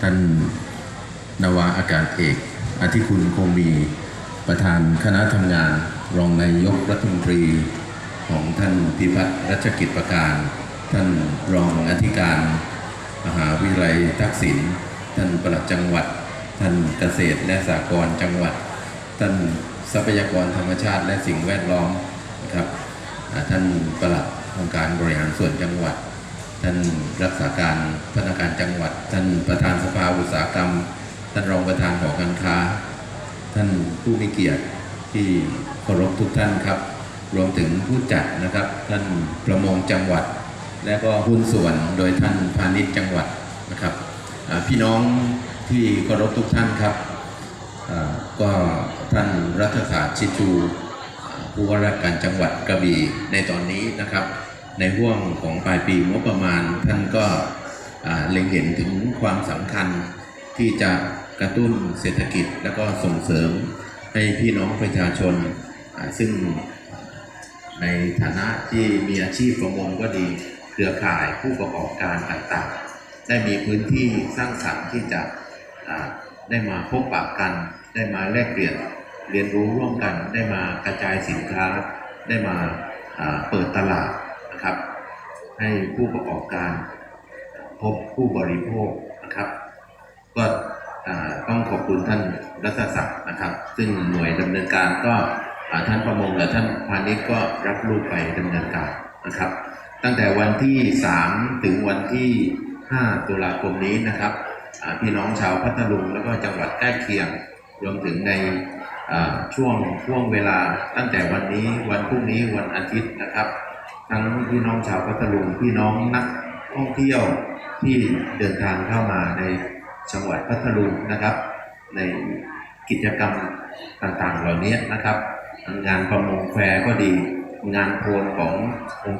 ท่านนาวาอากาศเอกอธิคุณคงมีประธานคณะทำงาน รองนายกรัฐมนตรีของท่านพิพัฒน์รัชกิจประการ ท่านรองอธิการ มหาวิทยาลัยทักษิณท่านปลัดจังหวัด ท่านเกษตรและสหกรณ์จังหวัด ท่านทรัพยากรธรรมชาติและสิ่งแวดล้อมนะครับอ่าท่านปลัดองค์การบริหารส่วนจังหวัด ท่านรักษาการพนักงานจังหวัด ท่านประธานสภาอุตสาหกรรม ท่านรองประธานหอการค้า ท่านผู้มีเกียรติที่เคารพทุกท่านครับ รวมถึงผู้จัดนะครับ ท่านประมงจังหวัด และก็หุ้นส่วนโดยท่านพาณิชย์จังหวัดนะครับพี่น้องที่เคารพทุกท่านครับก็ท่านรัฐศาสตร์ชิจูผู้ว่าราชการจังหวัดกระบี่ในตอนนี้นะครับ ในห่วงของปลายปีงบประมาณ ท่านก็เล็งเห็นถึงความสำคัญที่จะกระตุ้นเศรษฐกิจและก็ส่งเสริมให้พี่น้องประชาชน ซึ่งในฐานะที่มีอาชีพประมงก็ดีเครือข่ายผู้ประกอบการต่างๆ ได้มีพื้นที่สร้างสรรค์ที่จะได้มาพบปะกัน ได้มาแลกเปลี่ยนเรียนรู้ร่วมกัน ได้มากระจายสินค้า ได้มาเปิดตลาด นะครับ ให้ผู้ประกอบการพบผู้บริโภคนะครับ ก็ต้องขอบคุณท่านรัฐศักดิ์นะครับ ซึ่งหน่วยดำเนินการก็ท่านประมงและท่านพาณิชย์ก็รับลูกไปดำเนินการนะครับ ตั้งแต่วันที่ 3 ถึงวันที่ 5 ตุลาคมนี้นะครับพี่น้องชาวพัทลุงแล้วก็จังหวัดใกล้เคียงรวมถึงในช่วงช่วงเวลาตั้งแต่วันนี้วันพรุ่งนี้วันอาทิตย์นะครับ ทั้งพี่น้องชาวพัทลุงพี่น้องนักท่องเที่ยวที่เดินทางเข้ามาในจังหวัดพัทลุงนะครับ ในกิจกรรมต่างๆ เหล่านี้นะครับ งานประมงแฟร์ก็ดี งานโพลขององค์